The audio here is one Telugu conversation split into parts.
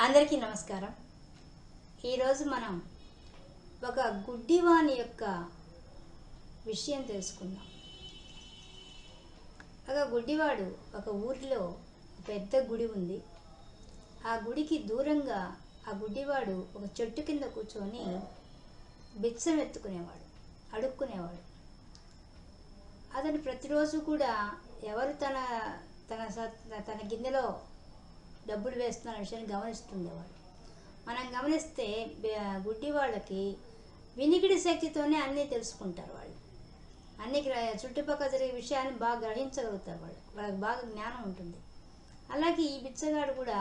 అందరికీ నమస్కారం. ఈరోజు మనం ఒక గుడ్డివాని యొక్క విషయం తెలుసుకుందాం. ఒక గుడ్డివాడు ఒక ఊరిలో పెద్ద గుడి ఉంది. ఆ గుడికి దూరంగా ఆ గుడ్డివాడు ఒక చెట్టు కింద కూర్చొని బిచ్చం ఎత్తుకునేవాడు అడుక్కునేవాడు. అతను ప్రతిరోజు కూడా ఎవరు తన తన స- తన గిన్నెలో డబ్బులు వేస్తున్న విషయాన్ని గమనిస్తుండేవాళ్ళు మనం గమనిస్తే గుడ్డి వాళ్ళకి వినికిడి శక్తితోనే అన్నీ తెలుసుకుంటారు వాళ్ళు. అన్ని చుట్టుపక్కల జరిగే విషయాన్ని బాగా గ్రహించగలుగుతారు వాళ్ళు. వాళ్ళకి బాగా జ్ఞానం ఉంటుంది. అలాగే ఈ బిచ్చగాడు కూడా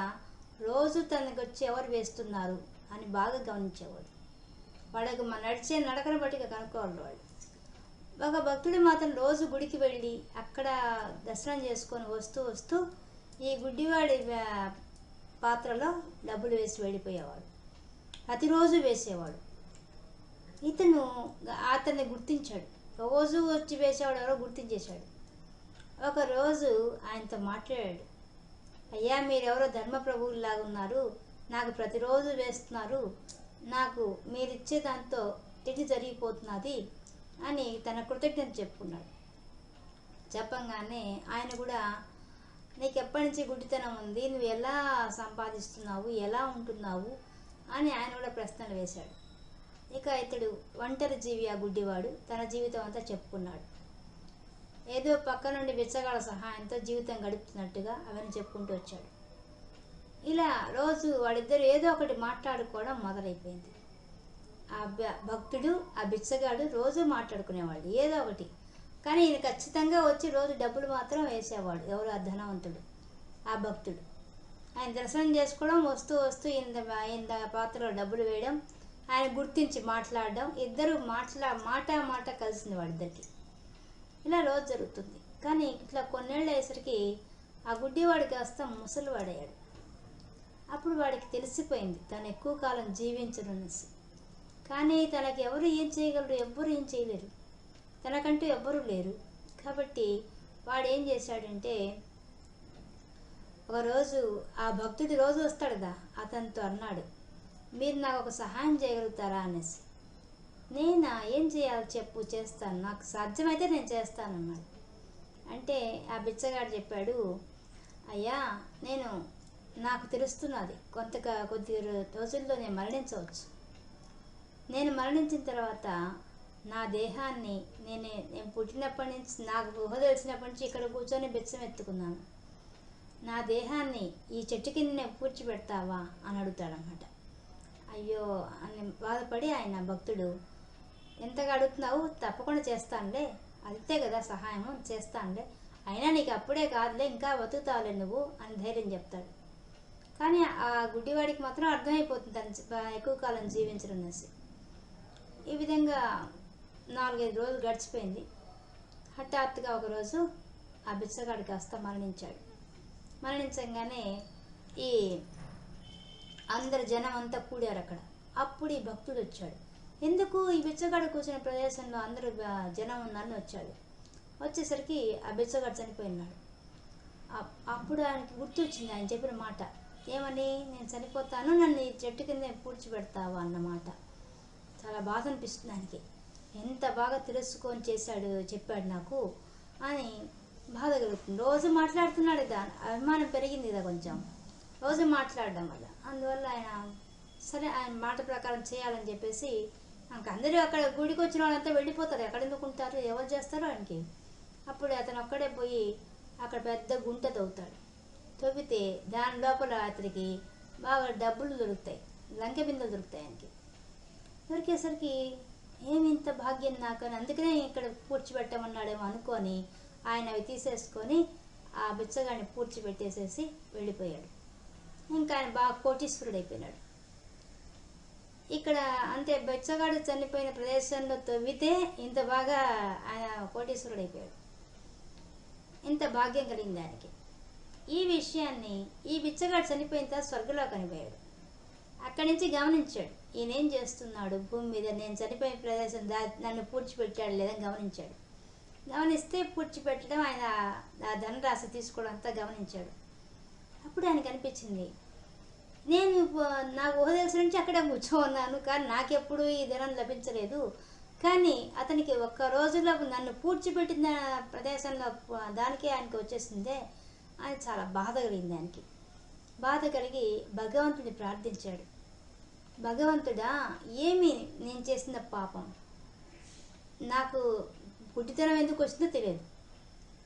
రోజు తనకు వచ్చి ఎవరు వేస్తున్నారు అని బాగా గమనించేవాడు. వాళ్ళకి మన నడిచే నడకను బట్టి కనుక్కోవాలి వాళ్ళు ఒక భక్తుడు మాత్రం రోజు గుడికి వెళ్ళి అక్కడ దర్శనం చేసుకొని వస్తూ వస్తూ ఈ గుడ్డివాడి పాత్రలో డబ్బులు వేసి వెళ్ళిపోయేవాడు. ప్రతిరోజు వేసేవాడు. ఇతను అతన్ని గుర్తించాడు. రోజు వచ్చి వేసేవాడు ఎవరో గుర్తించేశాడు. ఒకరోజు ఆయనతో మాట్లాడాడు. అయ్యా మీరెవరో ధర్మప్రభువులాగా ఉన్నారు. నాకు ప్రతిరోజు వేస్తున్నారు. నాకు మీరిచ్చే దాంతో తిండి జరిగిపోతున్నది అని తన కృతజ్ఞత చెప్పుకున్నాడు. చెప్పంగానే ఆయన కూడా నీకు ఎప్పటి నుంచి గుడ్డితనం ఉంది నువ్వు ఎలా సంపాదిస్తున్నావు ఎలా ఉంటున్నావు అని ఆయన కూడా ప్రశ్నలు వేశాడు. ఇక ఇతడు ఒంటరి జీవి ఆ గుడ్డివాడు తన జీవితం అంతా చెప్పుకున్నాడు. ఏదో పక్క నుండి బిచ్చగాళ్ళ సహాయంతో జీవితం గడుపుతున్నట్టుగా అవన్నీ చెప్పుకుంటూ వచ్చాడు. ఇలా రోజు వాడిద్దరు ఏదో ఒకటి మాట్లాడుకోవడం మొదలైపోయింది. ఆ భక్తుడు ఆ బిచ్చగాడు రోజు మాట్లాడుకునేవాడు ఏదో ఒకటి. కానీ ఈయన ఖచ్చితంగా వచ్చి రోజు డబ్బులు మాత్రం వేసేవాడు ఎవరు ఆ ధనవంతుడు ఆ భక్తుడు. ఆయన దర్శనం చేసుకోవడం వస్తూ వస్తూ ఇంత ఇంత పాత్రలో డబ్బులు వేయడం ఆయన గుర్తించి మాట్లాడడం ఇద్దరు మాట్లా మాట మాట కలిసింది వాడిద్దరికి. ఇలా రోజు జరుగుతుంది. కానీ ఇట్లా కొన్నేళ్ళు అయ్యేసరికి ఆ గుడ్డివాడు కాస్త ముసలివాడయ్యాడు. అప్పుడు వాడికి తెలిసిపోయింది తను ఎక్కువ కాలం జీవించనునేసి కానీ తనకి ఎవరు ఏం చేయగలరు ఎవ్వరు ఏం చేయలేరు. తనకంటూ ఎవ్వరూ లేరు. కాబట్టి వాడు ఏం చేశాడంటే ఒకరోజు ఆ భక్తుడు రోజు వస్తాడు కదా అతనితో అన్నాడు మీరు నాకు ఒక సహాయం చేయగలుగుతారా? అనేసి. నేనా? ఏం చేయాలి చెప్పు చేస్తాను. నాకు సాధ్యమైతే నేను చేస్తాను అన్నాడు. అంటే ఆ బిచ్చగాడు చెప్పాడు అయ్యా నేను నాకు తెలుస్తున్నది కొంత కొద్ది రోజుల్లో నేను మరణించవచ్చు. నేను మరణించిన తర్వాత నా దేహాన్ని నేను నేను పుట్టినప్పటి నుంచి నాకు ఊహ తెలిసినప్పటి నుంచి ఇక్కడ కూర్చొని బిచ్చం ఎత్తుకున్నాను. నా దేహాన్ని ఈ చెట్టు కింద నేను కూర్చిపెడతావా అని అడుగుతాడనమాట అయ్యో అని బాధపడి ఆయన భక్తుడు ఎంతగా అడుగుతున్నావు? తప్పకుండా చేస్తానులే. అంతే కదా సహాయము చేస్తానులే. అయినా నీకు అప్పుడే కాదులే ఇంకా బతుకుతావులే నువ్వు అని ధైర్యం చెప్తాడు. కానీ ఆ గుడ్డివాడికి మాత్రం అర్థమైపోతుంది తను ఎక్కువ కాలం జీవించడం అనేసి. ఈ విధంగా నాలుగైదు రోజులు గడిచిపోయింది. హఠాత్తుగా ఒకరోజు ఆ బిచ్చగాడు కాస్త మరణించాడు. మరణించగానే ఈ అందరు జనం అంతా కూడారు అక్కడ. అప్పుడు ఈ భక్తుడు వచ్చాడు. ఎందుకు ఈ బిచ్చగాడు కూర్చున్న ప్రదేశంలో అందరూ జనం ఉన్నారని వచ్చాడు. వచ్చేసరికి ఆ బిచ్చగాడు చనిపోయినాడు. అప్పుడు ఆయనకి గుర్తొచ్చింది ఆయన చెప్పిన మాట. ఏమని? నేను చనిపోతాను. నన్ను ఈ చెట్టు కింద పూడ్చిపెడతావా? అన్నమాట చాలా బాధ అనిపిస్తుంది ఆయనకి. ఎంత బాగా తెలుసుకొని చేశాడు చెప్పాడు నాకు. అని బాధ కలుగుతుంది. రోజు మాట్లాడుతున్నాడు దాని అభిమానం పెరిగింది కదా కొంచెం. రోజు మాట్లాడడం వల్ల. అందువల్ల ఆయన సరే ఆయన మాట ప్రకారం చేయాలని చెప్పేసి ఇంక అందరూ అక్కడ గుడికి వచ్చిన వాళ్ళంతా వెళ్ళిపోతారు. ఎక్కడ ఎందుకు ఉంటారు? ఎవరు చేస్తారో ఆయనకి? అప్పుడు అతను ఒక్కడే పోయి అక్కడ పెద్ద గుంట తవ్వుతాడు. తవ్వితే దాని లోపల అతనికి బాగా డబ్బులు దొరుకుతాయి. లంకె బిందెలు దొరుకుతాయి ఆయనకి. దొరికేసరికి ఏమి ఇంత భాగ్యం నాకు అని. అందుకనే ఇక్కడ పూడ్చిపెట్టమన్నాడేమో అనుకొని ఆయన అవి తీసేసుకొని ఆ బిచ్చగాడిని పూడ్చిపెట్టేసేసి వెళ్ళిపోయాడు. ఇంకా ఆయన బాగా కోటీశ్వరుడు అయిపోయినాడు ఇక్కడ అంతే బెచ్చగాడు చనిపోయిన ప్రదేశంలో తవ్వితే ఇంత బాగా ఆయన కోటీశ్వరుడు అయిపోయాడు ఇంత భాగ్యం కలిగింది ఆయనకి. ఈ విషయాన్ని ఈ బిచ్చగాడు చనిపోయిన తర్వాత స్వర్గంలో కనిపోయాడు అక్కడి నుంచి గమనించాడు. ఈయనేం చేస్తున్నాడు? భూమి మీద నేను చనిపోయిన ప్రదేశం దా నన్ను పూడ్చిపెట్టాడు లేదని గమనించాడు. గమనిస్తే పూడ్చిపెట్టడం ఆయన ఆ ధనరాశి తీసుకోవడం అంతా గమనించాడు. అప్పుడు ఆయనకు అనిపించింది నేను నాకు నా ఊహ నుంచి అక్కడే కూర్చోన్నాను కానీ నాకెప్పుడు ఈ ధనం లభించలేదు. కానీ అతనికి ఒక్క రోజులో నన్ను పూడ్చిపెట్టిన ప్రదేశంలో దానికే ఆయనకి వచ్చేసిందే. ఆయన చాలా బాధ కలిగింది ఆయనకి. బాధ కలిగి భగవంతుని ప్రార్థించాడు. భగవంతుడా ఏమి నేను చేసిన పాపం? నాకు గుడ్డితనం ఎందుకు వచ్చిందో తెలియదు.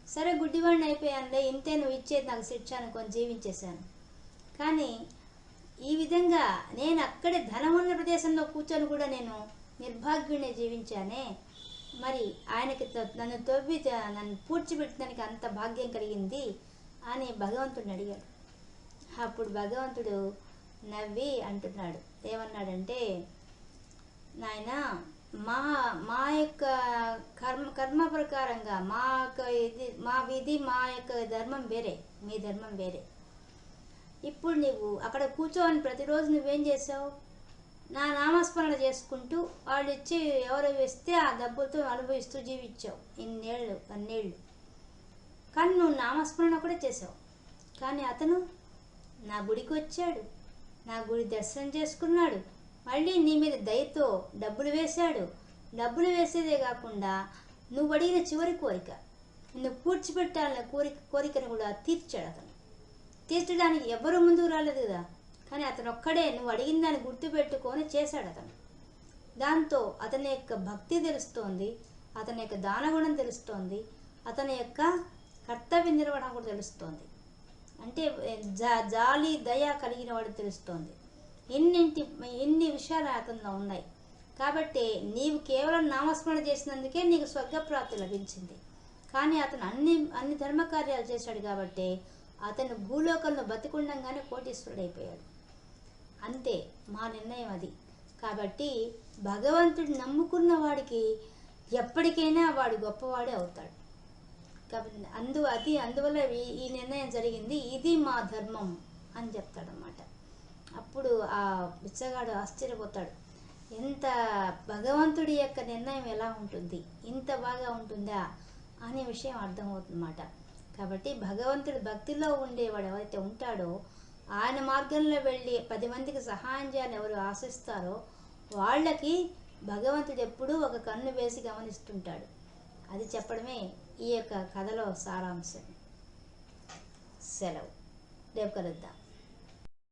సరే గుడ్డివాడిని అయిపోయానులే ఇంతే నువ్వు ఇచ్చేది నాకు శిక్ష అనుకొని జీవించేశాను. కానీ ఈ విధంగా నేను అక్కడే ధనం ఉన్న ప్రదేశంలో కూర్చొని కూడా నేను నిర్భాగ్యుడిని జీవించానే? మరి ఆయనకి త- నన్ను తవ్వి నన్ను పూడ్చిపెట్టడానికి అంత భాగ్యం కలిగింది అని భగవంతుడిని అడిగాడు. అప్పుడు భగవంతుడు నవ్వి అంటున్నాడు. ఏమన్నాడంటే నాయన మా మా యొక్క కర్మ కర్మ ప్రకారంగా మా యొక్క ఇది మా విధి మా యొక్క ధర్మం వేరే మీ ధర్మం వేరే. ఇప్పుడు నువ్వు అక్కడ కూర్చోవని ప్రతిరోజు నువ్వేం చేసావు నా నామస్మరణ చేసుకుంటూ వాళ్ళు ఇచ్చి ఎవరు ఇస్తే ఆ డబ్బులతో అనుభవిస్తూ జీవించావు. ఇన్నేళ్ళు అన్నేళ్ళు కానీ నువ్వు నామస్మరణ కూడా చేసావు కానీ అతను నా గుడికి వచ్చాడు. నా గుడి దర్శనం చేసుకున్నాడు. మళ్ళీ నీ మీద దయతో డబ్బులు వేశాడు. డబ్బులు వేసేదే కాకుండా నువ్వు అడిగిన చివరి కోరిక. నువ్వు పూడ్చిపెట్టాలనే కోరిక కోరికను కూడా తీర్చాడు అతను. తీర్చడానికి ఎవరు ముందుకు రాలేదు కదా. కానీ అతను ఒక్కడే నువ్వు అడిగిన దాన్ని గుర్తుపెట్టుకొని చేశాడు అతను. దాంతో అతని యొక్క భక్తి తెలుస్తోంది. అతని యొక్క దానగుణం తెలుస్తోంది. అతని యొక్క కర్తవ్య నిర్వహణ కూడా తెలుస్తోంది. అంటే జా జాలి దయ కలిగిన వాడు తెలుస్తోంది. ఎన్నింటి ఎన్ని విషయాలు అతనిలో ఉన్నాయి. కాబట్టి నీవు కేవలం నామస్మరణ చేసినందుకే నీకు స్వర్గప్రాప్తి లభించింది. కానీ అతను అన్ని అన్ని ధర్మకార్యాలు చేశాడు కాబట్టి అతను భూలోకంలో బతికుండంగానే కోటీశ్వరుడు అయిపోయాడు అంతే మా నిర్ణయం అది. కాబట్టి భగవంతుడు నమ్ముకున్న వాడికి ఎప్పటికైనా వాడు గొప్పవాడే అవుతాడు. కాబట్టి అందు అది అందువల్ల ఈ- నిర్ణయం జరిగింది. ఇది మా ధర్మం అని చెప్తాడనమాట అప్పుడు ఆ బిచ్చగాడు ఆశ్చర్యపోతాడు. ఎంత భగవంతుడి యొక్క నిర్ణయం ఎలా ఉంటుంది? ఇంత బాగా ఉంటుందా? అనే విషయం అర్థమవుతుందన్నమాట. కాబట్టి భగవంతుడి భక్తిలో ఉండేవాడు ఎవరైతే ఉంటాడో ఆయన మార్గంలో వెళ్ళి పది మందికి సహాయం చేయాలని ఎవరు ఆశిస్తారో వాళ్ళకి భగవంతుడు ఎప్పుడూ ఒక కన్ను వేసి గమనిస్తుంటాడు. అది చెప్పడమే ఈ యొక్క కథలో సారాంశం. సెలవు. రేపు కలుద్దాం.